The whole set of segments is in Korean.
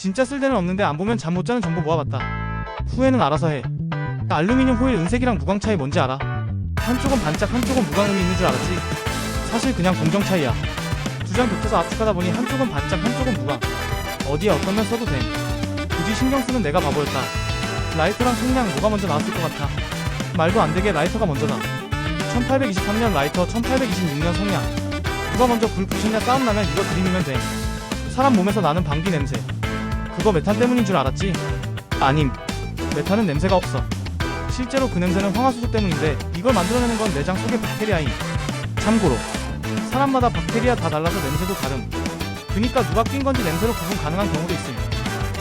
진짜 쓸데는 없는데 안 보면 잠 못 자는 정보 모아봤다. 후회는 알아서 해. 알루미늄 호일 은색이랑 무광 차이 뭔지 알아? 한쪽은 반짝 한쪽은 무광음이 있는 줄 알았지? 사실 그냥 공정 차이야. 두장 겹쳐서 압축하다 보니 한쪽은 반짝 한쪽은 무광. 어디에 어떤 면 써도 돼. 굳이 신경 쓰는 내가 바보였다. 라이터랑 총량 뭐가 먼저 나왔을 것 같아. 말도 안 되게 라이터가 먼저다. 1823년 라이터, 1826년 성냥. 누가 먼저 불 붙였냐 싸움 나면 이거 들이미면 돼. 사람 몸에서 나는 방귀 냄새. 그거 메탄 때문인 줄 알았지? 아님. 메탄은 냄새가 없어. 실제로 그 냄새는 황화수소 때문인데 이걸 만들어내는 건 내장 속의 박테리아임. 참고로 사람마다 박테리아 다 달라서 냄새도 다름. 그니까 누가 낀 건지 냄새로 구분 가능한 경우도 있음.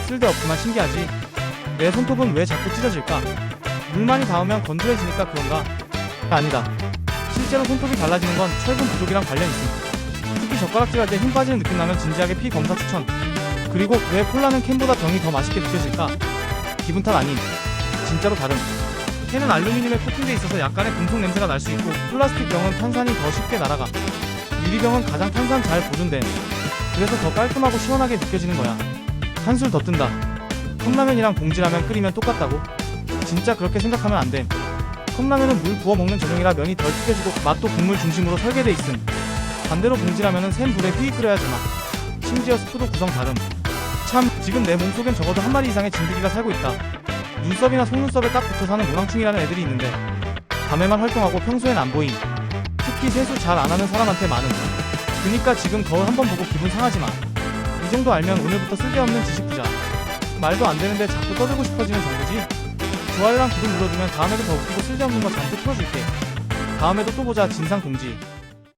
쓸데없지만 신기하지. 내 손톱은 왜 자꾸 찢어질까? 물 많이 닿으면 건조해지니까 그런가? 아니다. 실제로 손톱이 달라지는 건 철분 부족이랑 관련 있음. 특히 젓가락질 할 때 힘 빠지는 느낌 나면 진지하게 피 검사 추천. 그리고 왜 콜라는 캔보다 병이 더 맛있게 느껴질까? 기분 탓 아님. 진짜로 다름. 캔은 알루미늄에 코팅돼 있어서 약간의 금속 냄새가 날 수 있고 플라스틱 병은 탄산이 더 쉽게 날아가. 유리병은 가장 탄산 잘 보존된. 그래서 더 깔끔하고 시원하게 느껴지는 거야. 한술 더 뜬다. 컵라면이랑 봉지라면 끓이면 똑같다고? 진짜 그렇게 생각하면 안 돼. 컵라면은 물 부어 먹는 전용이라 면이 덜 튀겨지고 맛도 국물 중심으로 설계돼 있음. 반대로 봉지라면은 센 불에 휘 끓여야 제맛. 심지어 스프도 구성 다름. 참 지금 내 몸속엔 적어도 한 마리 이상의 진드기가 살고 있다. 눈썹이나 속눈썹에 딱 붙어 사는 모낭충이라는 애들이 있는데 밤에만 활동하고 평소엔 안 보임. 특히 세수 잘 안 하는 사람한테 많음. 그니까 지금 거울 한 번 보고 기분 상하지 마. 이 정도 알면 오늘부터 쓸데없는 지식 부자. 말도 안 되는데 자꾸 떠들고 싶어지는 정도지? 좋아요랑 구독 눌러주면 다음에도 더 웃기고 쓸데없는 거 잔뜩 풀어줄게. 다음에도 또 보자 진상 공지.